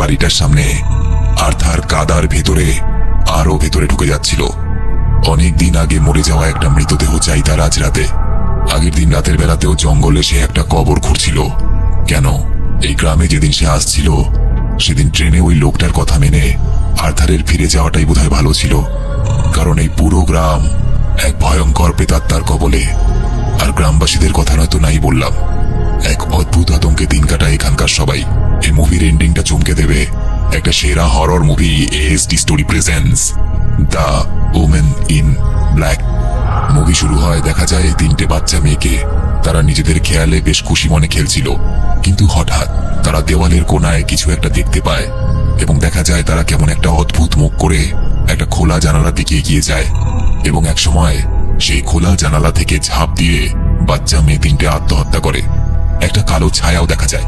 বাড়িটার সামনে আর্থার কাদার ভেতরে আরও ভেতরে ঢুকে যাচ্ছিল। অনেক দিন আগে মরে যাওয়া একটা মৃতদেহ চাই তার আজ রাতে। আগের দিন রাতের বেলাতেও জঙ্গলে সে একটা কবর খুঁড়ছিল। কেন? এই গ্রামে যেদিন সে আসছিল, সেদিন ট্রেনে ওই লোকটার কথা মেনে আর্থারের ফিরে যাওয়াটাই বোধহয় ভালো ছিল। কারণ এই পুরো গ্রাম এক ভয়ঙ্কর প্রেতাত্মার কবলে আর গ্রামবাসীদের কথা নয়তো নাই বললাম। এক অদ্ভুত আতঙ্কে দিন কাটায় এখানকার সবাই। এই মুভির এন্ডিংটা চমকে দেবে। একটা সেরা horror movie ASD story presence the woman in black movie শুরু হয়, দেখা যায়, তিনটে বাচ্চা মেয়েকে। তারা নিজেদের খেয়ালে বেশ খুশি মনে খেলছিল। কিন্তু হঠাৎ তারা দেওয়ালের কোনায় কিছু একটা দেখতে পায় এবং দেখা যায় তারা কেমন একটা অদ্ভুত মুখ করে একটা খোলা জানালার দিকে এগিয়ে যায় এবং এক সময় সেই খোলা জানালা থেকে ঝাঁপ দিয়ে বাচ্চা মেয়ে তিনটে আত্মহত্যা করে। একটা কালো ছায়াও দেখা যায়।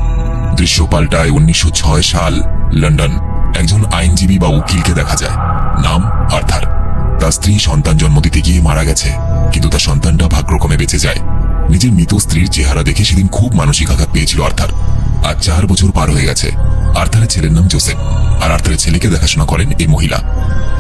দৃশ্য পাল্টায় উনিশশো ছয় সাল, লন্ডন। একজন আইনজীবী বা উকিলকে দেখা যায়। নাম আর্থার। তার স্ত্রী সন্তান জন্ম দিতে গিয়ে মারা গেছে, কিন্তু তার সন্তানটা ভাগ্যক্রমে বেঁচে যায়। নিজের মৃত স্ত্রীর চেহারা দেখে সেদিন খুব মানসিক আঘাত পেয়েছিল আর্থার। আর চার বছর পার হয়ে গেছে। আর্থারের ছেলের নাম জোসেফ। আর আর্থারের ছেলেকে দেখাশোনা করেন এই মহিলা।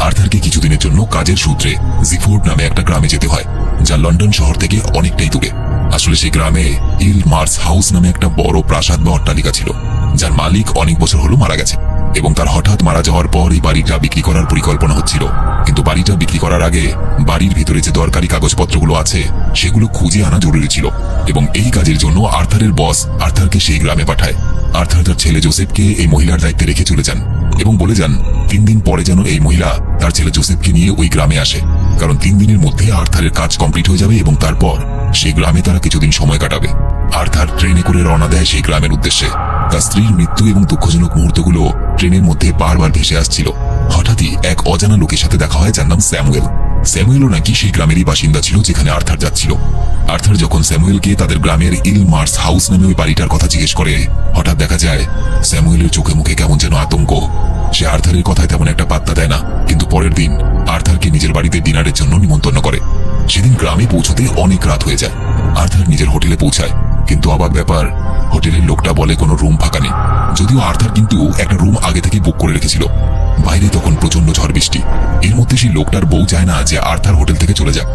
আর্থারকে কিছুদিনের জন্য কাজের সূত্রে জিফোর্ড নামে একটা গ্রামে যেতে হয়। যা লন্ডন শহর থেকে অনেকটাই দূরে। আসলে সেই গ্রামে ইল মার্স হাউস নামে একটা বড় প্রাসাদ বা অট্টালিকা ছিল, যার মালিক অনেক বছর হলো মারা গেছে এবং তার হঠাৎ মারা যাওয়ার পর এই বাড়িটা বিক্রি করার পরিকল্পনা হচ্ছিল। কিন্তু বাড়িটা বিক্রি করার আগে বাড়ির ভিতরে যে দরকারি কাগজপত্রগুলো আছে, সেগুলো খুঁজে আনা জরুরি ছিল, এবং এই কাজের জন্য আর্থারের বস আর্থারকে সেই গ্রামে পাঠায়। আর্থার তার ছেলে জোসেফকে এই মহিলার দায়িত্বে রেখে চলে যান, এবং বলে যান, তিন দিন পরে যেন এই মহিলা তার ছেলে জোসেফকে নিয়ে ওই গ্রামে আসে। কারণ তিন দিনের মধ্যে আর্থারের কাজ কমপ্লিট হয়ে যাবে এবং তারপর সেই গ্রামে তারা কিছুদিন সময় কাটাবে। আর্থার ট্রেনে করে রওনা দেয় সেই গ্রামের উদ্দেশ্যে। তার স্ত্রীর মৃত্যু এবং দুঃখজনক মুহূর্তগুলো ট্রেনের মধ্যে বারবার ভেসে আসছিল। হঠাৎই এক অজানা লোকের সাথে দেখা হয় যার নাম স্যামুয়েল। স্যামুয়েলও নাকি সেই গ্রামেরই বাসিন্দা ছিল যেখানে আর্থার যাচ্ছিল। আর্থার যখন স্যামুয়েলকে তাদের গ্রামের ইল মার্স হাউস নামে ওই বাড়িটার কথা জিজ্ঞেস করে, হঠাৎ দেখা যায় স্যামুয়েলের চোখে মুখে কেমন যেন আতঙ্ক। সে আর্থারের কথায় তেমন একটা পাত্তা দেয় না, কিন্তু পরের দিন আর্থারকে নিজের বাড়িতে ডিনারের জন্য নিমন্ত্রণ করে। সেদিন গ্রামে পৌঁছতে অনেক রাত হয়ে যায়। আর্থার নিজের হোটেলে পৌঁছায়। কিন্তু অবাক ব্যাপার, হোটেলের লোকটা বলে কোনো রুম ফাঁকা নেই। যদিও আর্থার কিন্তু একটা রুম আগে থেকে বুক করে রেখেছিল। বাইরে তখন প্রচণ্ড ঝড় বৃষ্টি। এর মধ্যে সেই লোকটার বউ চায় না যে আর্থার হোটেল থেকে চলে যাক।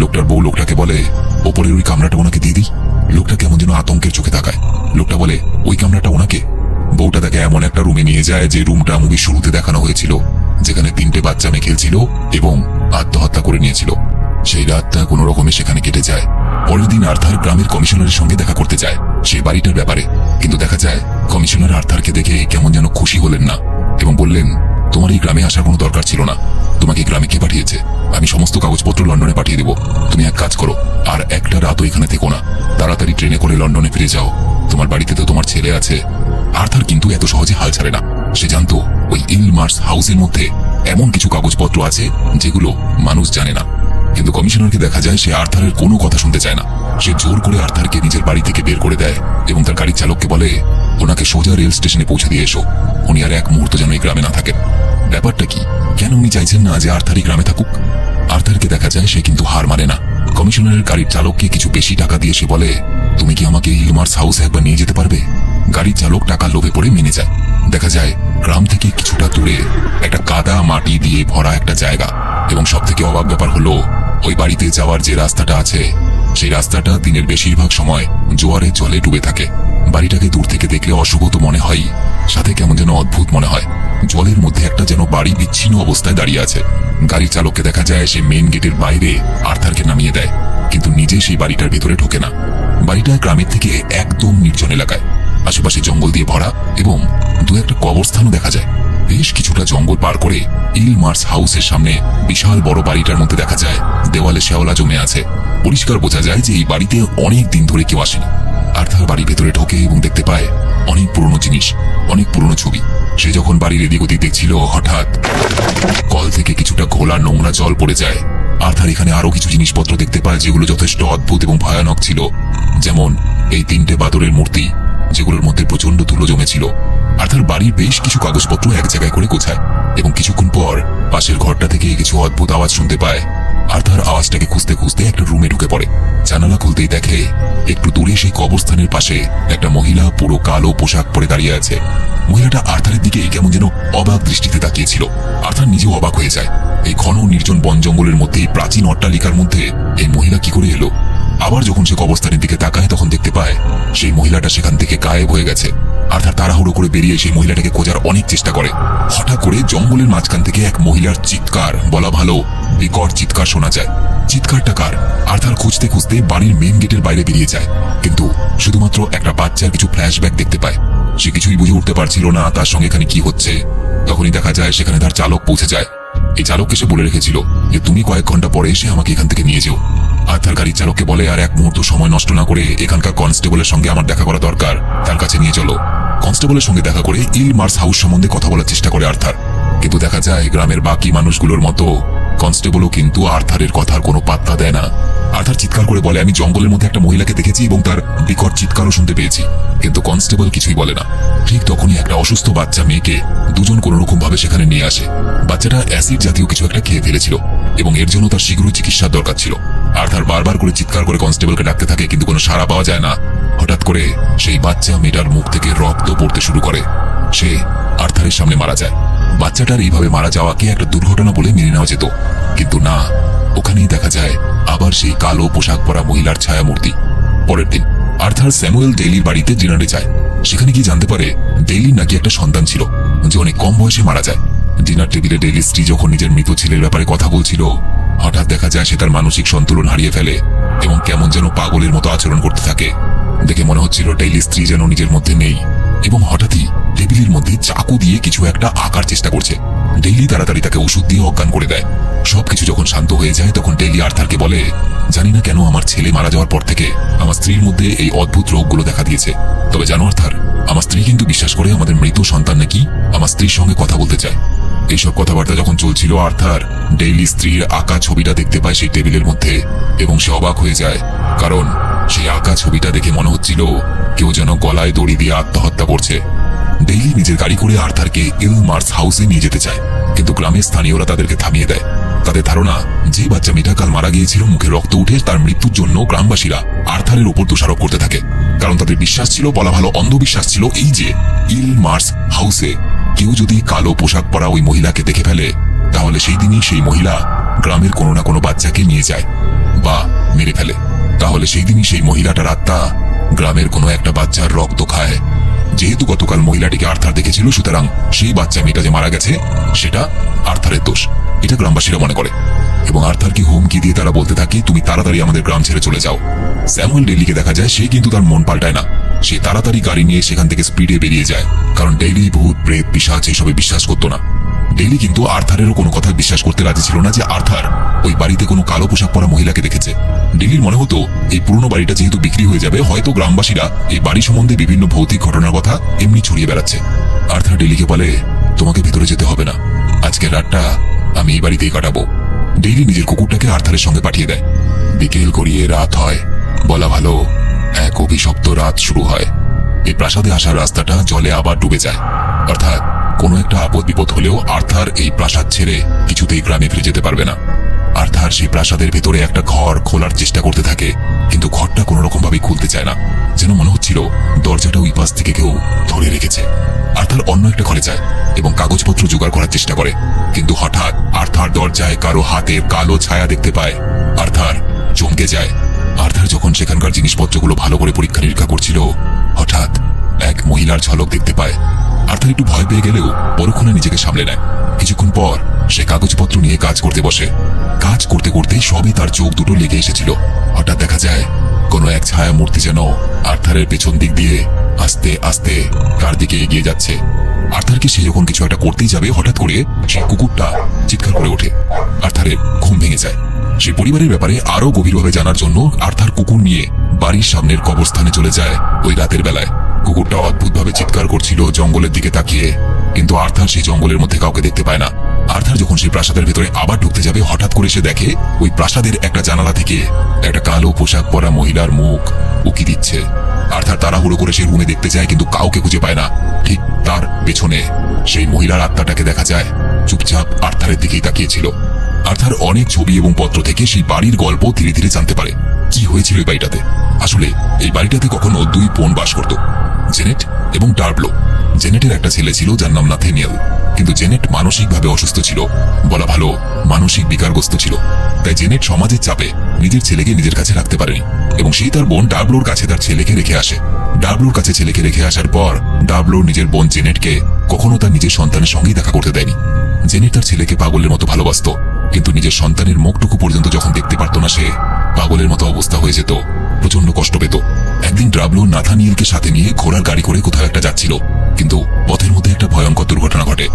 লোকটার বউ লোকটাকে বলে, ওপরের ওই কামরাটা ওনাকে দিয়ে দিই। লোকটা কেমন যেন আতঙ্কের চোখে তাকায়। লোকটা বলে, ওই কামরাটা ওনাকে? বউটা তাকে এমন একটা রুমে নিয়ে যায় যে রুমটা মুভির শুরুতে দেখানো হয়েছিল। যেখানে তিনটে বাচ্চা মেয়ে খেলছিল এবং আত্মহত্যা করে নিয়েছিল। সেই রাতটা কোনো রকমে সেখানে কেটে যায়। পরের দিন আর্থার গ্রামের কমিশনারের সঙ্গে দেখা করতে যায় সেই বাড়িটার ব্যাপারে। কিন্তু দেখা যায়, কমিশনার আর্থারকে দেখে কেমন যেন খুশি হলেন না এবং বললেন, তোমার এই গ্রামে আসার কোনো দরকার ছিল না। তোমাকে গ্রামে কে পাঠিয়েছে? আমি সমস্ত কাগজপত্র লন্ডনে পাঠিয়ে দেবো। তুমি এক কাজ করো, আর একটা রাতও এখানে থেকো না। তাড়াতাড়ি ট্রেনে করে লন্ডনে ফিরে যাও। তোমার বাড়িতে তো তোমার ছেলে আছে। আর্থার কিন্তু এত সহজে হাল ছাড়ে না। সে জানতো ওই ইলমার্স হাউসের মধ্যে এমন কিছু কাগজপত্র আছে যেগুলো মানুষ জানে না। কিন্তু কমিশনারকে দেখা যায় সে আর্থারের কোনো কথা শুনতে চায় না। সে জোর করে আর্থারকে নিজের বাড়ি থেকে বের করে দেয় এবং তার গাড়ির চালককে বলে, ওনাকে সোজা রেল স্টেশনে পৌঁছে দিয়ে এসো। উনি আর এক মুহূর্ত যেন এই গ্রামে না থাকেন। ব্যাপারটা কি? কেন উনি চাইছেন না যে আর্থার এই গ্রামে থাকুক? আর্থারকে দেখা যায় সে কিন্তু হার মানে না। কমিশনারের গাড়ির চালককে কিছু বেশি টাকা দিয়ে সে বলে, তুমি কি আমাকে হিলমার্স হাউসে একবার নিয়ে যেতে পারবে? গাড়ির চালক টাকা লোভে পড়ে মেনে যায়। দেখা যায়, গ্রাম থেকে কিছুটা দূরে একটা কাদা মাটি দিয়ে ভরা একটা জায়গা। এবং সব থেকে অবাক ব্যাপার হলো, ওই বাড়িতে যাওয়ার যে রাস্তাটা আছে, সেই রাস্তাটা দিনের বেশিরভাগ সময় জোয়ারে জলে ডুবে থাকে। বাড়িটাকে দূর থেকে দেখলে অশুভ তো মনে হয়, সাথে কেমন যেন অদ্ভুত মনে হয়। জলের মধ্যে একটা যেন বাড়ি বিচ্ছিন্ন অবস্থায় দাঁড়িয়ে আছে। গাড়ির চালককে দেখা যায়, সে মেন গেটের বাইরে আর্থারকে নামিয়ে দেয়। কিন্তু নিজে সেই বাড়িটার ভেতরে ঢোকে না। বাড়িটা গ্রামের থেকে একদম নির্জন এলাকায়। আশেপাশে জঙ্গল দিয়ে ভরা এবং দু একটা কবরস্থানও দেখা যায়। বেশ কিছুটা জঙ্গল পার করে ইল মার্স হাউসের সামনে বিশাল বড় বাড়িটার মধ্যে দেখা যায়। দেওয়ালে শেওলা জমে আছে। পরিষ্কার বোঝা যায় যে এই বাড়িতে অনেক দিন ধরে কেউ আসেনি। আর্থার বাড়ির ভেতরে ঢোকে এবং দেখতে পায় অনেক পুরনো জিনিস, অনেক পুরনো ছবি। সে যখন বাড়ির এদিক ওদিক দেখছিল, হঠাৎ কল থেকে কিছুটা ঘোলা নোংরা জল পড়ে যায়। আর্থার এখানে আরও কিছু জিনিসপত্র দেখতে পায়, যেগুলো যথেষ্ট অদ্ভুত এবং ভয়ানক ছিল। যেমন এই তিনটে বাদরের মূর্তি। যেগুলোর মধ্যে প্রচণ্ড ধুলো জমেছিল। আর্থার বাড়ির বেশ কিছু কাগজপত্র এক জায়গায় করে গোছায় এবং কিছুক্ষণ পর পাশের ঘরটা থেকে কিছু অদ্ভুত আওয়াজ শুনতে পায়। আর্থার আওয়াজটাকে খুঁজতে খুঁজতে একটা রুমে ঢুকে পড়ে। জানালা খুলতেই দেখে একটু দূরে সেই কবরস্থানের পাশে একটা মহিলা পুরো কালো পোশাক পরে দাঁড়িয়ে আছে। মহিলাটা আর্থারের দিকে কেমন যেন অবাক দৃষ্টিতে তাকিয়েছিল। আর্থার নিজেও অবাক হয়ে যায়। এই ঘন নির্জন বন জঙ্গলের মধ্যে প্রাচীন অট্টালিকার মধ্যে এই মহিলা কি করে এলো? আবার যখন সে কবরস্থানের দিকে তাকায়, তখন দেখতে পায়, সেই মহিলাটা সেখান থেকে গায়েব হয়ে গেছে। আর্থার তাড়াহুড়ো করে বেরিয়ে সেই মহিলাটাকে খোঁজার অনেক চেষ্টা করে। হঠাৎ করে জঙ্গলের মাঝখান থেকে এক মহিলার চিৎকার। বলা ভালো বিকট চিৎকার শোনা যায়। চিৎকারটা কার? আর্থার খুঁজতে খুঁজতে বাড়ির মেন গেটের বাইরে বেরিয়ে যায়। কিন্তু শুধুমাত্র একটা বাচ্চার কিছু ফ্ল্যাশব্যাক দেখতে পায়। সে কিছুই বুঝে উঠতে পারছিল না, তার সঙ্গে এখানে কি হচ্ছে। তখনই দেখা যায়, সেখানে তার চালক পৌঁছে যায়। এই চালককে সে বলে রেখেছিল যে, তুমি কয়েক ঘণ্টা পরে এসে আমাকে এখান থেকে নিয়ে যেও। আর গাড়ির চালককে বলে, আর এক মুহূর্ত সময় নষ্ট না করে এখানকার কনস্টেবলের সঙ্গে আমার দেখা করা দরকার। তার কাছে নিয়ে চলো। কনস্টেবলের সঙ্গে দেখা করে ইল মার্স হাউস সম্বন্ধে কথা বলার চেষ্টা করে আর্থার। কিন্তু দেখা যায়, গ্রামের বাকি মানুষগুলোর মতো কনস্টেবলও কিন্তু আর্থারের কথার কোনো পাত্তা দেয় না। আর্থার চিৎকার করে বলে, আমি জঙ্গলের মধ্যে একটা মহিলাকে দেখেছি এবং তার বিকট চিৎকারও শুনতে পেয়েছি। কিন্তু কনস্টেবল কিছুই বলে না। ঠিক তখনই একটা অসুস্থ বাচ্চা মেয়েকে দুজন কোনো রকম ভাবে সেখানে নিয়ে আসে। বাচ্চাটা অ্যাসিড জাতীয় কিছু একটা খেয়ে ফেলেছিল এবং এর জন্য তার শীঘ্রই চিকিৎসার দরকার ছিল। আর্থার বারবার করে চিৎকার করে কনস্টেবলকে ডাকতে থাকে, কিন্তু কোনো সাড়া পাওয়া যায় না। হঠাৎ করে সেই বাচ্চা মেয়েটার মুখ থেকে রক্ত পড়তে শুরু করে। সে আর্থারের সামনে মারা যায়। বাচ্চাটার এইভাবে মারা যাওয়াকে একটা দুর্ঘটনা বলে মেনে নেওয়া যেত? কিন্তু না, ওখানেই দেখা যায় আবার সেই কালো পোশাক পরা মহিলার ছায়ামূর্তি। পরের দিন আর্থার স্যামুয়েল ডেইলির বাড়িতে ডিনারে যায়। সেখানে গিয়ে জানতে পারে ডেইলির নাকি একটা সন্তান ছিল, যে অনেক কম বয়সে মারা যায়। ডিনার টেবিলে ডেইলির স্ত্রী যখন নিজের মৃত ছেলের ব্যাপারে কথা বলছিল হঠাৎ দেখা যায় সে তার মানসিক সন্তুলন হারিয়ে ফেলে এবং কেমন যেন পাগলের মতো আচরণ করতে থাকে। দেখে মনে হচ্ছিল ডেইলি স্ত্রী যেন নিজের মধ্যে নেই এবং হঠাৎই টেবিলের মধ্যে চাকু দিয়ে কিছু একটা আঁকার চেষ্টা করছে। ডেইলি তাড়াতাড়ি তাকে ওষুধ দিয়ে অজ্ঞান করে দেয়। সবকিছু যখন শান্ত হয়ে যায় তখন ডেইলি আর্থারকে বলে, জানি না কেন আমার ছেলে মারা যাওয়ার পর থেকে আমার স্ত্রীর মধ্যে এই অদ্ভুত রোগগুলো দেখা দিয়েছে। তবে জানো আর্থার, আমার স্ত্রী কিন্তু বিশ্বাস করে আমাদের মৃত সন্তান নাকি আমার স্ত্রীর সঙ্গে কথা বলতে চায়। এইসব কথাবার্তা যখন চলছিল, আর্থার ডেইলি স্ত্রীর আঁকা ছবিটা দেখতে পায় সেই টেবিলের মধ্যে এবং সে অবাক হয়ে যায়। কারণ সেই আঁকা ছবিটা দেখে মনে হচ্ছিল কেউ যেন গলায় দড়ি দিয়ে আত্মহত্যা করছে। ডেইলি নিজের গাড়ি করে আর্থারকে ইল মার্স হাউসে নিয়ে যেতে চায়। কিন্তু গ্রামের স্থানীয়রা তাদেরকে থামিয়ে দেয়। তাদের ধারণা, যে বাচ্চা মেয়েটা কাল মারা গিয়েছিল, মুখে রক্ত উঠে তার মৃত্যুর জন্য গ্রামবাসীরা আর্থারের উপর দোষারোপ করতে থাকে। কারণ তাদের বিশ্বাস ছিল, বলা ভালো অন্ধবিশ্বাস ছিল এই যে ইল মার্স হাউসে কেউ যদি কালো পোশাক পরা ওই মহিলাকে দেখে ফেলে, তাহলে সেই দিনই সেই মহিলা গ্রামের কোনো না কোনো বাচ্চাকে নিয়ে যায় বা মেরে ফেলে। তাহলে সেই দিনই সেই মহিলাটার আত্মা গ্রামের কোনো একটা বাচ্চার রক্ত খায়। যেহেতু গতকাল মহিলাটিকে আর্থার দেখেছিল, সুতরাং সেই বাচ্চা মেয়েটা যে মারা গেছে, সেটা আর্থারের দোষ। এটা গ্রামবাসীরা মনে করে। এবং আর্থারকে হুমকি দিয়ে তারা বলতে থাকে, তুমি তাড়াতাড়ি আমাদের গ্রাম ছেড়ে চলে যাও। স্যামুয়েল ডেলিকে দেখা যায়, সে কিন্তু তার মন পাল্টায় না। সে তাড়াতাড়ি গাড়ি নিয়ে সেখান থেকে স্পিডে বেরিয়ে যায়। কারণ ডেইলি ভূত, প্রেত পিসাচ এসবে বিশ্বাস করতো না। ডেইলি কিন্তু আর্থারেরও কোনো কথা বিশ্বাস করতে রাজি ছিল না যে আর্থার ওই বাড়িতে কোনো কালো পোশাক পরা মহিলাকে দেখেছে। ডেলির মনে হতো, এই পুরনো বাড়িটা যেহেতু বিক্রি হয়ে যাবে, হয়তো গ্রামবাসীরা এই বাড়ি সম্বন্ধে বিভিন্ন ভৌতিক ঘটনার কথা এমনি ছড়িয়ে বেড়াচ্ছে। আর্থার ডেলিকে বলে, তোমাকে ভিতরে যেতে হবে না। আজকের রাতটা আমি এই বাড়িতেই কাটাবো। ডেইলি নিজের কুকুরটাকে আর্থারের সঙ্গে পাঠিয়ে দেয়। বিকেল গড়িয়ে রাত হয়। বলা ভালো এক অভিশপ্ত রাত শুরু হয়। এই প্রাসাদে আসার রাস্তাটা জলে আবার ডুবে যায়। অর্থাৎ কোনো একটা আপদ বিপদ হলেও আর্থার এই প্রাসাদ ছেড়ে কিছুতেই গ্রামে ফিরে যেতে পারবে না। আর্থার সেই প্রাসাদের ভেতরে একটা ঘর খোলার চেষ্টা করতে থাকে, কিন্তু ঘরটা কোনো রকম ভাবে খুলতে চায় না। যেন মনে হচ্ছিল দরজাটা ওই পাশ থেকে কেউ ধরে রেখেছে। আর্থার অন্য একটা ঘরে যায় এবং কাগজপত্র জোগাড় করার চেষ্টা করে, কিন্তু হঠাৎ আর্থার দরজায় কারও হাতের কালো ছায়া দেখতে পায়। আর্থার চমকে যায় আর্থার যখন সেখানকার জিনিসপত্রগুলো ভালো করে পরীক্ষা নিরীক্ষা করছিল, হঠাৎ এক মহিলার ঝলক দেখতে পায়। আর্থার একটু ভয় পেয়ে গেলেও পরক্ষণে নিজেকে সামলে নেয়। কিছুক্ষণ পর সে কাগজপত্র নিয়ে কাজ করতে বসে। কাজ করতে করতে সবই তার চোখ দুটো লেগে এসেছিল। হঠাৎ দেখা যায়, কোনো এক ছায়া মূর্তি যেন আর্থারের পেছন দিক দিয়ে আস্তে আস্তে কার দিকে এগিয়ে যাচ্ছে। আর্থারকে সে যখন কিছু একটা করতেই যাবে, হঠাৎ করে সেই কুকুরটা চিৎকার করে ওঠে। আর্থারের ঘুম ভেঙে যায়। সে পরিবারের ব্যাপারে আরও গভীরভাবে জানার জন্য আর্থার কুকুর নিয়ে বাড়ির সামনের কবরস্থানে চলে যায় ওই রাতের বেলায়। কুকুরটা অদ্ভুতভাবে চিৎকার করছিল জঙ্গলের দিকে তাকিয়ে, কিন্তু আর্থার সেই জঙ্গলের মধ্যে কাউকে দেখতে পায় না। আর্থার যখন সেই প্রাসাদের ভেতরে আবার ঢুকতে যাবে, হঠাৎ করে সে দেখে ওই প্রাসাদের একটা জানালা থেকে একটা কালো পোশাক পরা মহিলার মুখ উকি দিচ্ছে। আর্থার তাড়াহুড়ো করে সে রুমে দেখতে যায়, কিন্তু কাউকে খুঁজে পায় না। ঠিক তার পেছনে সেই মহিলার আত্মাটাকে দেখা যায়। চুপচাপ আর্থারের দিকেই তাকিয়েছিল আর্থার অনেক ছবি এবং পত্র থেকে সেই বাড়ির গল্প ধীরে ধীরে জানতে পারে। কি হয়েছিল এই বাড়িটাতে? আসলে, এই বাড়িটাতে কখনো দুই বোন বাস করত, জেনেট এবং ডার্বলো। জেনেটের একটা ছেলে ছিল যার নাম নাথেনিয়াল। কিন্তু জেনেট মানসিকভাবে অসুস্থ ছিল, বলা ভালো, মানসিক বিকারগ্রস্ত ছিল। তাই জেনেট সমাজের চাপে নিজের ছেলেকে নিজের কাছে রাখতে পারেনি এবং সেই তার বোন ডাবলোর কাছে তার ছেলেকে রেখে আসে। ডাবলোর কাছে ছেলেকে রেখে আসার পর ডাবলোর নিজের বোন জেনেটকে কখনো তার নিজের সন্তানের সঙ্গেই দেখা করতে দেয়নি। জেনেট তার ছেলেকে পাগলের মতো ভালোবাসতো কিন্তু নিজের সন্তানের মুখটুকু পর্যন্ত যখন দেখতে পারত না সে, পাগলের মতো অবস্থা হয়ে যেত প্রচণ্ড কষ্ট পেত। একদিন ড্রাবলো নাথানিয়েলকে সাথে নিয়ে ঘোড়ার গাড়ি করে কোথাও একটা যাচ্ছিল, কিন্তু পথের মধ্যে একটা ভয়ঙ্কর দুর্ঘটনা ঘটে।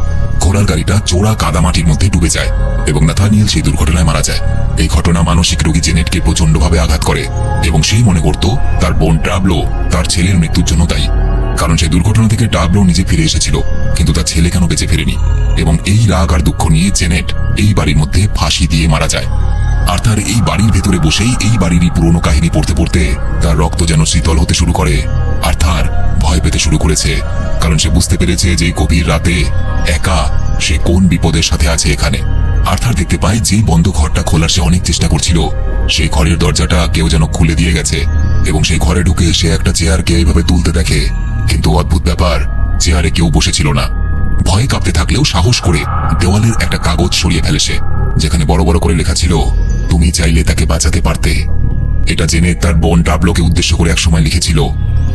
ঘোড়ার গাড়িটা চোরা কাদামাটির মধ্যে ডুবে যায় এবং নাথানিয়েল সেই দুর্ঘটনায় মারা যায়। এই ঘটনা মানসিক রোগী জেনেটকে প্রচন্ডভাবে আঘাত করে এবং সেই মনে করত, তার বোন ড্রাবলো, তার ছেলের মৃত্যুর জন্য দায়ী। কারণ সেই দুর্ঘটনা থেকে ডাবলো নিজে ফিরে এসেছিল, কিন্তু তার ছেলে কেন বেঁচে ফেরেনি? এবং এই রাগ আর দুঃখ নিয়ে জেনেট এই বাড়ির মধ্যে ফাঁসি দিয়ে মারা যায়। আর তার এই বাড়ির ভেতরে বসেই এই বাড়িরই পুরনো কাহিনী পড়তে পড়তে তার রক্ত যেন শীতল হতে শুরু করে, আর তার ভয় পেতে শুরু করেছে। কারণ সে বুঝতে পেরেছে যে গভীর রাতে একা সে কোন বিপদের সাথে আছে এখানে। আর্থার দেখতে পায় যে বন্ধ ঘরটা খোলার সে অনেক চেষ্টা করছিল। সেই ঘরের দরজাটা কেউ যেন খুলে দিয়ে গেছে, এবং সেই ঘরে ঢুকে সে একটা চেয়ারকে এইভাবে তুলতে দেখে কিন্তু অদ্ভুত ব্যাপার, চেয়ারে কেউ বসেছিল না। ভয়ে কাঁপতে থাকলেও সাহস করে দেওয়ালের একটা কাগজ সরিয়ে ফেলে যেখানে বড় বড় করে লেখা ছিল, তুমি চাইলে তাকে বাঁচাতে পারতে। এটা জেনে তার বোন ডাবলোকে উদ্দেশ্য করে একসময় লিখেছিল,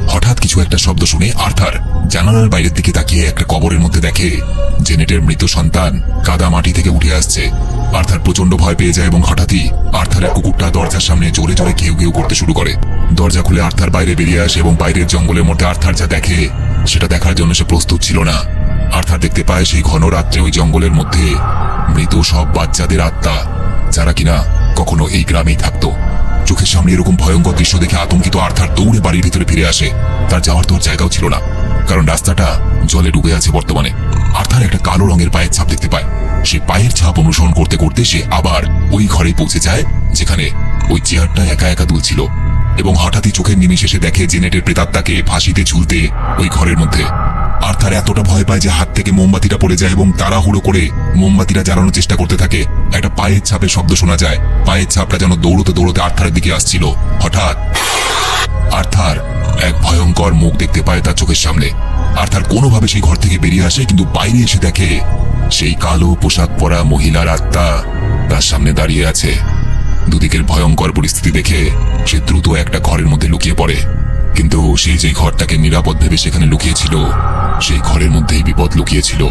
হঠাৎ কিছু একটা শব্দ শুনে আর্থার জানালার বাইরের দিকে তাকিয়ে একটা কবরের মধ্যে দেখে, জেনেটের মৃত সন্তান কাদা মাটি থেকে উঠে আসছে। আর্থার প্রচণ্ড ভয় পেয়ে যায় এবং হঠাৎই আর্থারের কুকুরটা দরজার সামনে জোরে জোরে কেউ কেউ করতে শুরু করে। দরজা খুলে আর্থার বাইরে বেরিয়ে আসে এবং বাইরের জঙ্গলের মধ্যে আর্থার যা দেখে, সেটা দেখার জন্য সে প্রস্তুত ছিল না। আর্থার দেখতে পায় সেই ঘন রাত্রে ওই জঙ্গলের মধ্যে মৃত সব বাচ্চাদের আত্মা, যারা কিনা কখনো এই গ্রামেই থাকতো। চোখের সামনে এরকম ভয়ঙ্কর দৃশ্য দেখে আতঙ্কিত আর্থার দৌড়ে বাড়ির ভিতরে ফিরে আসে। তার যাওয়ার তোর জায়গাও ছিল না, কারণ রাস্তাটা জলে ডুবে আছে বর্তমানে। আর্থার একটা কালো রঙের পায়ের ছাপ দেখতে পায়। সে পায়ের ছাপ অনুসরণ করতে করতে সে আবার ওই ঘরে পৌঁছে যায়, যেখানে ওই চেয়ারটা একা একা দুলছিল। এবং হঠাৎই চোখের নিমিষে সে দেখে জেনেটের প্রেতাত্মাকে ফাঁসিতে ঝুলতে ওই ঘরের মধ্যে। আর্থার এতটা ভয় পায় যে হাত থেকে মোমবাতিটা পড়ে যায় এবং তাড়াহুড়ো করে মোমবাতিটা জ্বালানোর চেষ্টা করতে থাকে। একটা পায়ের ছাপের শব্দ শোনা যায়। পায়ের ছাপটা যেন দৌড়তে দৌড়তে আর্থারের দিকে আসছিল। হঠাৎ আর্থার এক ভয়ঙ্কর মুখ দেখতে পায় তার চোখের সামনে। আর্থার কোনোভাবে সেই ঘর থেকে বেরিয়ে আসে, কিন্তু বাইরে এসে দেখে সেই কালো পোশাক পরা মহিলার আত্মা তার সামনে দাঁড়িয়ে আছে। দুদিকের ভয়ঙ্কর পরিস্থিতি দেখে সে দ্রুত একটা ঘরের মধ্যে লুকিয়ে পড়ে। কিন্তু সে যে ঘরটাকে নিরাপদ ভেবে সেখানে লুকিয়েছিল, সেই ঘরের মধ্যেই বিপদ লুকিয়েছিল।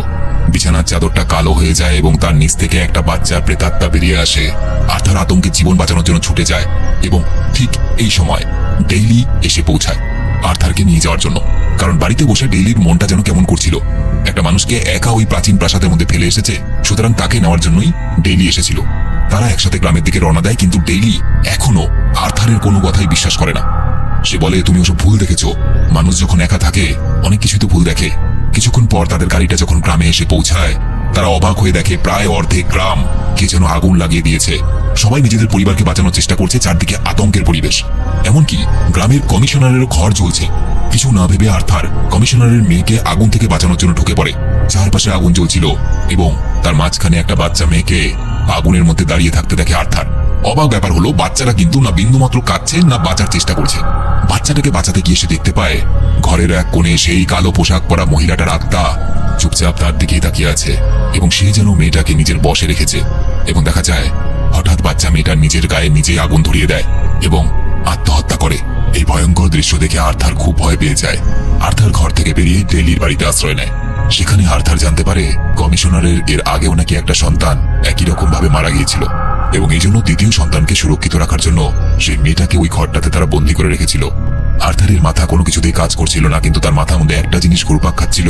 বিছানার চাদরটা কালো হয়ে যায় এবং তার নিচ থেকে একটা বাচ্চার প্রেতাত্মা বেরিয়ে আসে আর তার আতঙ্কে জীবন বাঁচানোর জন্য ছুটে যায় এবং ঠিক এই সময় ডেইলি এসে পৌঁছায় আর্থারকে নিয়ে যাওয়ার জন্য। কারণ বাড়িতে বসে ডেইলির মনটা যেন কেমন করছিল। একটা মানুষকে একা ওই প্রাচীন প্রাসাদের মধ্যে ফেলে এসেছে, সুতরাং তাকে নেওয়ার জন্যই ডেইলি এসেছিল। তারা একসাথে গ্রামের দিকে রওনা দেয়, কিন্তু ডেইলি এখনও আর্থারের কোনো কথাই বিশ্বাস করে না। সে বলে, তুমি ওসব ভুল দেখেছ। মানুষ যখন একা থাকে, অনেক কিছুই তো ভুল দেখে। কিছুক্ষণ পর তাদের গাড়িটা যখন গ্রামে এসে পৌঁছায়, তারা অবাক হয়ে দেখে, প্রায় অর্ধেক গ্রাম কে যেন আগুন লাগিয়ে দিয়েছে। সবাই নিজেদের পরিবারকে বাঁচানোর চেষ্টা করছে, চারদিকে আতঙ্কের পরিবেশ। এমনকি গ্রামের কমিশনারেরও ঘর জ্বলছে। কিছু না ভেবে আর্থার কমিশনারের মেয়েকে আগুন থেকে বাঁচানোর জন্য ঢুকে পড়ে। চারপাশে আগুন জ্বলছিল এবং তার মাঝখানে একটা বাচ্চা মেয়েকে আগুনের মধ্যে দাঁড়িয়ে থাকতে দেখে আর্থার। অবাক ব্যাপার হলো, বাচ্চারা কিন্তু না বিন্দুমাত্র কাঁদছে, না বাঁচার চেষ্টা করছে। বাচ্চাটাকে বাঁচাতে গিয়ে সে দেখতে পায়, ঘরের এক কোণে সেই কালো পোশাক পরা মহিলাটার আত্মা চুপচাপ তার দিকেই তাকিয়ে আছে এবং সে যেন মেয়েটাকে নিজের বসে রেখেছে এবং দেখা যায়, হঠাৎ বাচ্চা মেয়েটা নিজের গায়ে নিজেই আগুন ধরিয়ে দেয় এবং আত্মহত্যা করে। এই ভয়ঙ্কর দৃশ্য দেখে আর্থার খুব ভয় পেয়ে যায়। আর্থার ঘর থেকে বেরিয়ে ডেলির বাড়িতে আশ্রয় নেয়। সেখানে আর্থার জানতে পারে কমিশনারের এর আগেও নাকি একটা সন্তান একই রকম ভাবে মারা গিয়েছিল এবং এই জন্য দ্বিতীয় সন্তানকে সুরক্ষিত রাখার জন্য সেই মেয়েটাকে ওই ঘরটাতে তারা বন্দি করে রেখেছিল। আর্থারের মাথা কোনো কিছুতেই কাজ করছিল না, কিন্তু তার মাথার মধ্যে একটা জিনিস ঘুরপাক খাচ্ছিল।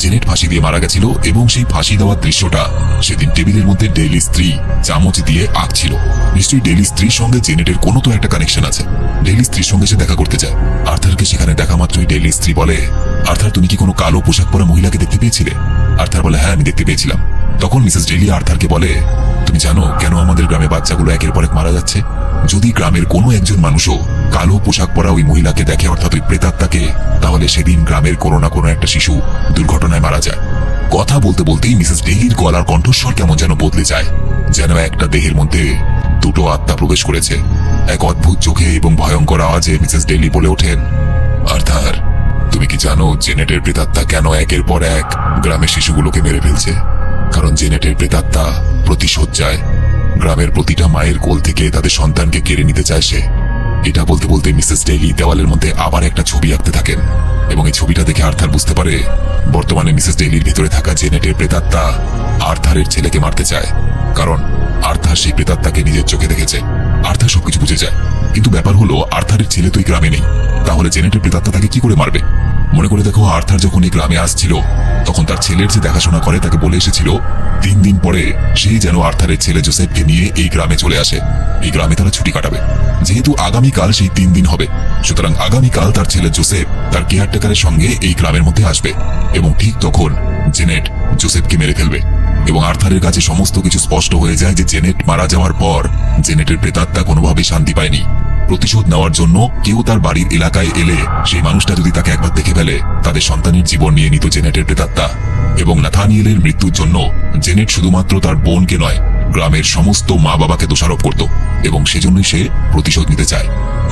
জেনেট ফাঁসি দিয়ে মারা গেছিল এবং সেই ফাঁসি দেওয়ার দৃশ্যটা সেদিন টেবিলের মধ্যে ডেইলি স্ত্রী চামচ দিয়ে আঁকছিল। নিশ্চয়ই ডেইলি স্ত্রীর সঙ্গে জেনেটের কোনো তো একটা কানেকশন আছে। ডেইলি স্ত্রীর সঙ্গে সে দেখা করতে যায়। আর্থারকে সেখানে দেখা মাত্রই ডেইলি স্ত্রী বলে, আর্থার, তুমি কি কোনো কালো পোশাক পরা মহিলাকে দেখতে পেয়েছিলে? আর্থার বলে হ্যাঁ আমি দেখতে পেয়েছিলাম। তখন মিসেস ডেইলি আর্থারকে বলে তুমি জানো কেন আমাদের গ্রামে বাচ্চাগুলো একের পর এক মারা যাচ্ছে? যদি গ্রামের কোনো একজন মানুষও কালো পোশাক পরা ওই মহিলাকে দেখে, অর্থাৎ ওই প্রেতাত্মাকে, তাহলে সেদিন গ্রামের কোনো না কোনো একটা শিশু দুর্ঘটনায় মারা যায়। কথা বলতে বলতেই মিসেস ডেইলির গলার কণ্ঠস্বর কেমন যেন বদলে যায়, যেন একটা দেহের মধ্যে দুটো আত্মা প্রবেশ করেছে। এক অদ্ভুত চোখে এবং ভয়ঙ্কর আওয়াজে মিসেস ডেইলি বলে ওঠেন, আর্থার, তুমি কি জানো জেনেটের প্রেতাত্মা কেন একের পর এক গ্রামের শিশুগুলোকে মেরে ফেলছে? কারণ জেনেটের প্রেতাত্মা প্রতিশোধ চায়, গ্রামের প্রতিটা মায়ের কোল থেকে তাদের সন্তানকে কেড়ে নিতে চায় সে। এটা বলতে বলতে মিসেস ডেইলি দেওয়ালের মধ্যে আবার একটা ছবি আঁকতে থাকেন এবং এই ছবিটা দেখে আর্থার বুঝতে পারে, বর্তমানে মিসেস ডেইলির ভেতরে থাকা জেনেটের প্রেতাত্মা আর্থারের ছেলেকে মারতে চায়। কারণ আর্থার সেই প্রেতাত্মাকে নিজের চোখে দেখেছে। আর্থার সবকিছু বুঝে যায়। কিন্তু ব্যাপার হলো, আর্থারের ছেলে তো এই গ্রামে নেই। তাহলে জেনেটের প্রেতাত্মা তাকে কি করে মারবে? মনে করে দেখো, আর্থার যখন এই গ্রামে আসছিল, তখন তার ছেলের যে দেখাশোনা করে তাকে বলে এসেছিল, তিন দিন পরে সেই যেন আর্থারের ছেলে জোসেফকে নিয়ে এই গ্রামে চলে আসে। এই গ্রামে তারা ছুটি কাটাবে। যেহেতু আগামীকাল সেই তিন দিন হবে, সুতরাং আগামীকাল তার ছেলে জোসেফ তার কেয়ারটেকারের সঙ্গে এই গ্রামের মধ্যে আসবে এবং ঠিক তখন জেনেট জোসেফকে মেরে ফেলবে। এবং আর্থারের কাছে সমস্ত কিছু স্পষ্ট হয়ে যায় যে জেনেট মারা যাওয়ার পর জেনেটের প্রেতাত্মা কোনোভাবেই শান্তি পায়নি। প্রতিশোধ নেওয়ার জন্য কেউ তার বাড়ির এলাকায় এলে সেই মানুষটা যদি তাকে একবার দেখে ফেলে, তাদের সন্তানের জীবন নিয়ে নিত জেনেটের প্রেতাত্মা। এবং নাথানিয়েলের মৃত্যুর জন্য জেনেট শুধুমাত্র তার বোনকে নয়, গ্রামের সমস্ত মা বাবাকে দোষারোপ করত এবং সেজন্যই সে প্রতিশোধ নিতে চায়।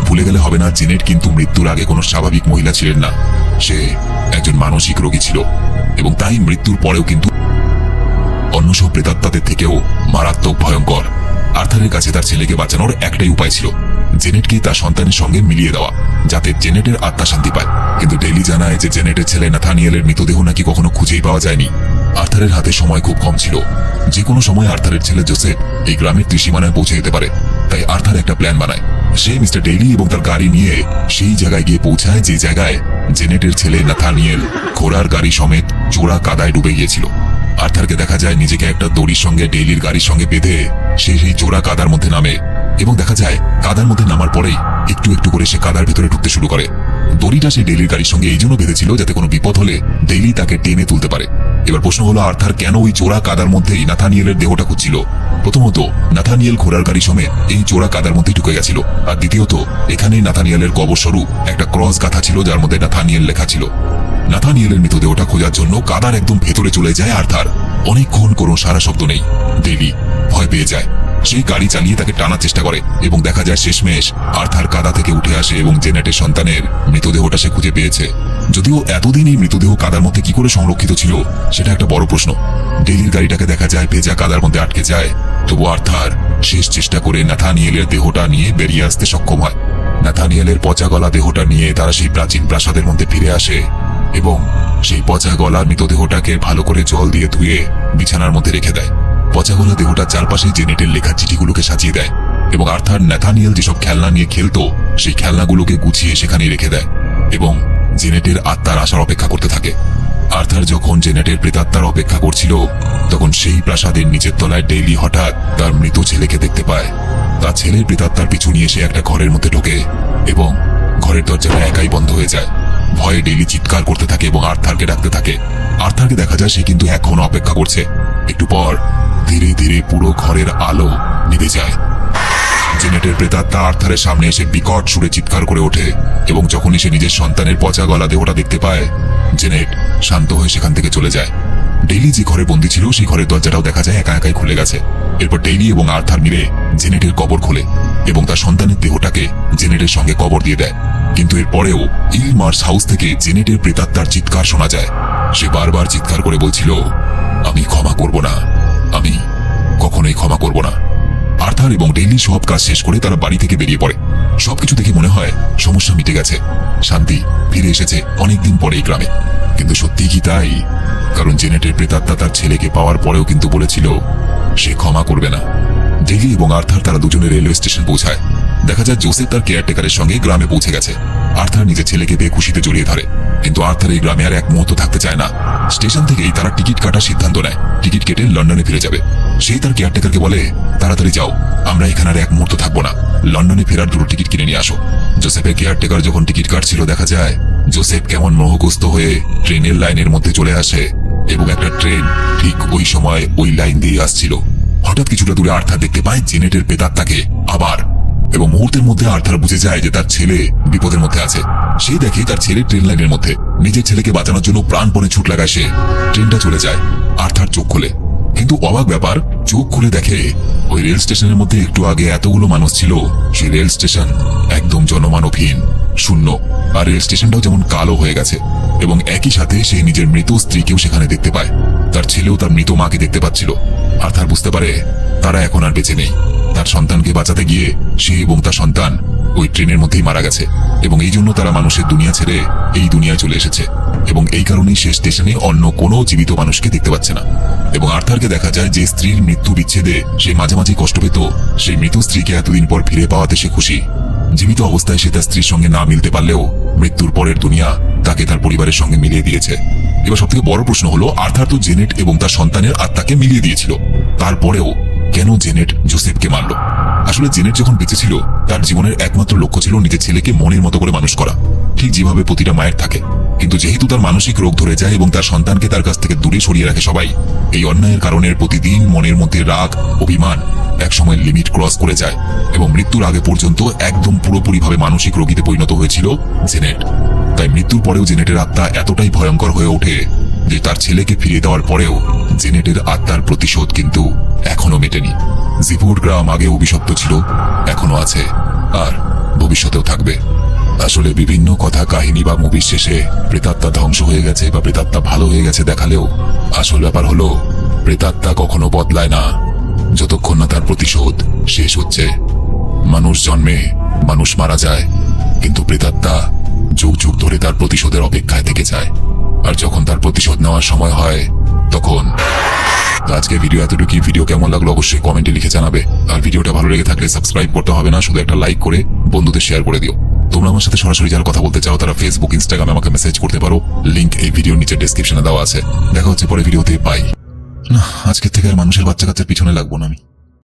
ভুলে গেলে হবে না, জেনেট কিন্তু মৃত্যুর আগে কোনো স্বাভাবিক মহিলা ছিলেন না। সে একজন মানসিক রোগী ছিল এবং তাই মৃত্যুর পরেও কিন্তু অন্য সব প্রেতাত্মাদের থেকেও মারাত্মক ভয়ঙ্কর। আর্থারের কাছে তার ছেলেকে বাঁচানোর একটাই উপায় ছিল। জেনেটকে তার সন্তানের সঙ্গে মিলিয়ে দেওয়া, যাতে জেনেটের আত্মা শান্তি পায়। কিন্তু ডেইলি জানায় যে জেনেটের ছেলে নাথানিয়েলের মৃতদেহ নাকি কখনো খুঁজেই পাওয়া যায়নি। আর্থারের হাতে সময় খুব কম ছিল। যে কোনো সময় আর্থারের ছেলে জোসেফ এই গ্রামের ত্রিসীমানায় পৌঁছে যেতে পারে। তাই আর্থার একটা প্ল্যান বানায়। সে মিস্টার ডেইলি এবং তার গাড়ি নিয়ে সেই জায়গায় গিয়ে পৌঁছায় যে জায়গায় জেনেটের ছেলে নাথানিয়েল ঘোড়ার গাড়ি সমেত চোরা কাদায় ডুবে গিয়েছিল। আর্থারকে দেখা যায় নিজেকে একটা দড়ির সঙ্গে, ডেইলির গাড়ির সঙ্গে বেঁধে সে সেই চোরা কাদার মধ্যে নামে। এবং দেখা যায়, কাদার মধ্যে নামার পরেই একটু একটু করে সে কাদার ভিতরে ঢুকতে শুরু করে। দড়িটা সে ডেইলির গাড়ির সঙ্গে এই জন্য বেঁধেছিল যাতে কোনো বিপদ হলে ডেইলি তাকে টেনে তুলতে পারে। এবার প্রশ্ন হলো, আর্থার কেন ওই চোরা কাদার মধ্যেই নাথানিয়েলের দেহটা খুঁজছিল? প্রথমত, নাথানিয়েল ঘোড়ার গাড়ি সমেত এই চোরা কাদার মধ্যেই ঢুকে গেছিল। আর দ্বিতীয়ত, এখানেই নাথানিয়েলের কবর স্বরূপ একটা ক্রস গাথা ছিল যার মধ্যে নাথানিয়েল লেখা ছিল। নাথানিয়েলের মৃতদেহটা খোঁজার জন্য কাদার একদম ভেতরে চলে যায় আর্থার। অনেকক্ষণ কোনো সারা শব্দ নেই। ডেইলি ভয় পেয়ে যায়। সেই গাড়ি চালিয়ে তাকে টানার চেষ্টা করে এবং দেখা যায় শেষমেশ আর্থার কাদা থেকে উঠে আসে এবং জেনেটের সন্তানের মৃতদেহটা সে খুঁজে পেয়েছে। যদিও এতদিন এই মৃতদেহ কাদার মধ্যে কি করে সংরক্ষিত ছিল, সেটা একটা বড় প্রশ্ন। ডেইলির গাড়িটাকে দেখা যায় ভেজা কাদার মধ্যে আটকে যায়। তবু আর্থার শেষ চেষ্টা করে নাথানিয়েলের দেহটা নিয়ে বেরিয়ে আসতে সক্ষম হয়। নাথানিয়েলের পচা গলা দেহটা নিয়ে তারা সেই প্রাচীন প্রাসাদের মধ্যে ফিরে আসে। এবং সেই পচা গলা মৃতদেহটাকে ভালো করে জল দিয়ে ধুয়ে বিছানার মধ্যে রেখে দেয়। পচা গলা দেহটার চারপাশে জেনেটের লেখা চিঠিগুলোকে সাজিয়ে দেয় এবং আর্থার ন্যাথানিয়েল যেসব খেলনা নিয়ে খেলতো, সেই খেলনাগুলোকে গুছিয়ে সেখানে রেখে দেয় এবং জেনেটের আত্মার আসার অপেক্ষা করতে থাকে। আর্থার যখন জেনেটের প্রেতাত্মার অপেক্ষা করছিল, তখন সেই প্রাসাদের নিচের তলায় ডেইলি হঠাৎ তার মৃত ছেলেকে দেখতে পায়। তার ছেলের প্রেতাত্মার পিছু নিয়ে সে একটা ঘরের মধ্যে ঢোকে এবং ঘরের দরজাটা একাই বন্ধ হয়ে যায়। ভয়ে ডেইলি চিৎকার করতে থাকে এবং আর্থারকে ডাকতে থাকে। আর্থারকে দেখা যায় সে কিন্তু এখনও অপেক্ষা করছে। একটু পর ধীরে ধীরে পুরো ঘরের আলো নিভে যায়। জেনেটের প্রেতাত্মা আর্থারের সামনে এসে বিকট সুরে চিৎকার করে ওঠে এবং যখনই সে নিজের সন্তানের পচা গলা দেহটা দেখতে পায়, জেনেট শান্ত হয়ে সেখান থেকে চলে যায়। ডেইলি যে ঘরে বন্দি ছিল, সেই ঘরের দরজাটাও দেখা যায় একা একাই খুলে গেছে। এরপর ডেইলি এবং আর্থার মিলে জেনেটের কবর খোলে এবং তার সন্তানের দেহটাকে জেনেটের সঙ্গে কবর দিয়ে দেয়। কিন্তু এর পরেও ইলমার্স হাউস থেকে জেনেটের প্রেতাত্মার চিৎকার শোনা যায়। সে বারবার চিৎকার করে বলছিল, আমি ক্ষমা করব না। আমি কখনোই ক্ষমা করব না। আর্থার এবং ডেইলি সব কাজ শেষ করে তারা বাড়ি থেকে বেরিয়ে পড়ে। সবকিছু দেখে মনে হয় সমস্যা মিটে গেছে। শান্তি ফিরে এসেছে অনেকদিন পরে এই গ্রামে। কিন্তু সত্যি কি তাই? কারণ জেনেটের প্রেতাত্মা তার ছেলেকে পাওয়ার পরেও কিন্তু বলেছিল, সে ক্ষমা করবে না। ডেইলি এবং আর্থার তারা দুজনে রেলওয়ে স্টেশন পৌঁছায়। দেখা যায় জোসেফ তার কেয়ারটেকারের সঙ্গে গ্রামে পৌঁছে গেছে। আর্থার নিজের ছেলেকে পেয়ে খুশিতে জড়িয়ে ধরে। কিন্তু আর্থার এই গ্রামে আর এক মুহূর্ত থাকতে চায় না। স্টেশন থেকেই তারা টিকিট কাটার সিদ্ধান্ত নেয়। টিকিট কেটে লন্ডনে ফিরে যাবে। সেই তার কেয়ারটেকারকে বলে, তাড়াতাড়ি যাও। আমরা এখানে আর এক মুহূর্ত থাকব না। লন্ডনে ফেরার দুটো টিকিট কিনে নিয়ে আসো। জোসেফের কেয়ারটেকার যখন টিকিট কাটছিল, দেখা যায় জোসেফ কেমন মোহগ্রস্ত হয়ে ট্রেনের লাইনের মধ্যে চলে আসে এবং একটা ট্রেন ঠিক ওই সময় ওই লাইন দিয়ে আসছিল। হঠাৎ কিছুটা দূরে আর্থার দেখতে পায় জেনেটের পেতার তাকে আবার এবং মুহূর্তের মধ্যে আর্থার বুঝে যায় যে তার ছেলে বিপদের মধ্যে আছে। সেই দেখে তার ছেলে ট্রেন লাইনের মধ্যে। নিজের ছেলেকে বাঁচানোর জন্য প্রাণপণে ছুট লাগায় সে। ট্রেনটা চলে যায়। আর্থার চোখ খোলে। কিন্তু অবাক ব্যাপার, চোখ খুলে দেখে ওই রেল স্টেশনের মধ্যে একটু আগে এতগুলো মানুষ ছিল। সেই রেল স্টেশন একদম জনমানবহীন, শূন্য। আর রেল স্টেশনটাও যেমন কালো হয়ে গেছে এবং একই সাথে সে নিজের মৃত স্ত্রীকেও সেখানে দেখতে পায়। তার ছেলেও তার মৃত মাকে দেখতে পাচ্ছিল। আর তার বুঝতে পারে তারা এখন আর বেঁচে নেই। তার সন্তানকে বাঁচাতে গিয়ে সে এবং তার সন্তান ওই ট্রেনের মধ্যেই মারা গেছে এবং এই জন্য তারা মানুষের দুনিয়া ছেড়ে এই দুনিয়ায় চলে এসেছে এবং এই কারণেই সে স্টেশনে অন্য কোনো জীবিত মানুষকে দেখতে পাচ্ছে না। এবং আর্থারকে দেখা যায় যে স্ত্রীর মৃত্যু বিচ্ছেদে সে মাঝে মাঝে কষ্ট পেত, সেই মৃত স্ত্রীকে এতদিন পর ফিরে পাওয়াতে সে খুশি। জীবিত অবস্থায় সে তার স্ত্রীর সঙ্গে না মিলতে পারলেও মৃত্যুর পরের দুনিয়া তাকে তার পরিবারের সঙ্গে মিলিয়ে দিয়েছে। এবার সব থেকে বড় প্রশ্ন হলো, আর্থার তো জেনেট এবং তার সন্তানের আত্মাকে মিলিয়ে দিয়েছিল। তারপরেও কেন জেনেট জোসেফকে মারল? আসলে জেনেট যখন বেঁচে ছিল, তার জীবনের একমাত্র লক্ষ্য ছিল নিজের ছেলেকে মনের মতো করে মানুষ করা। ঠিক যেভাবে প্রতিটা মায়ের থাকে। কিন্তু যেহেতু তার মানসিক রোগ ধরে যায় এবং তার সন্তানকে তার কাছ থেকে দূরে সরিয়ে রাখে সবাই, এই অন্যায়ের কারণে প্রতিদিন মনের মধ্যে রাগ, অভিমান একসময় লিমিট ক্রস করে যায় এবং মৃত্যুর আগে পর্যন্ত একদম পুরোপুরিভাবে মানসিক রোগীতে পরিণত হয়েছিল জেনেট। তাই মৃত্যুর পরেও জেনেটের আত্মা এতটাই ভয়ঙ্কর হয়ে ওঠে যে তার ছেলেকে ফিরিয়ে দেওয়ার পরেও জেনেটের আত্মার প্রতিশোধ কিন্তু এখনও মেটেনি। জিপুর গ্রাম আগে অভিশপ্ত ছিল, এখনও আছে, আর ভবিষ্যতেও থাকবে। আসলে বিভিন্ন কথা, কাহিনী বা মুভির শেষে প্রেতাত্মা ধ্বংস হয়ে গেছে বা প্রেতাত্মা ভালো হয়ে গেছে দেখালেও আসল ব্যাপার হলো, প্রেতাত্মা কখনো বদলায় না। যতক্ষণ না তার প্রতিশোধ শেষ হচ্ছে। মানুষ জন্মে, মানুষ মারা যায়, কিন্তু প্রেতাত্মা যুগ যুগ ধরে তার প্রতিশোধের অপেক্ষায় থেকে যায়। আর যখন তার প্রতিশোধ নেওয়ার সময় হয়, তখন আজকে ভিডিও এতটুকু ভিডিও কেমন লাগল অবশ্যই কমেন্টে লিখে জানাবে। আর ভিডিওটা ভালো লেগে থাকলে সাবস্ক্রাইব করতে হবে না, শুধু একটা লাইক করে বন্ধুদের শেয়ার করে দিও। তোমরা আমার সাথে সরাসরি যারা কথা বলতে চাও, তারা ফেসবুক ইনস্টাগ্রামে আমাকে মেসেজ করতে পারো। লিঙ্ক এই ভিডিওর নিচে ডেসক্রিপশনে দেওয়া আছে। দেখা হচ্ছে পরে ভিডিওতে পাই না, আজকের থেকে আর মানুষের বাচ্চা কাচ্চার পিছনে লাগবো না আমি।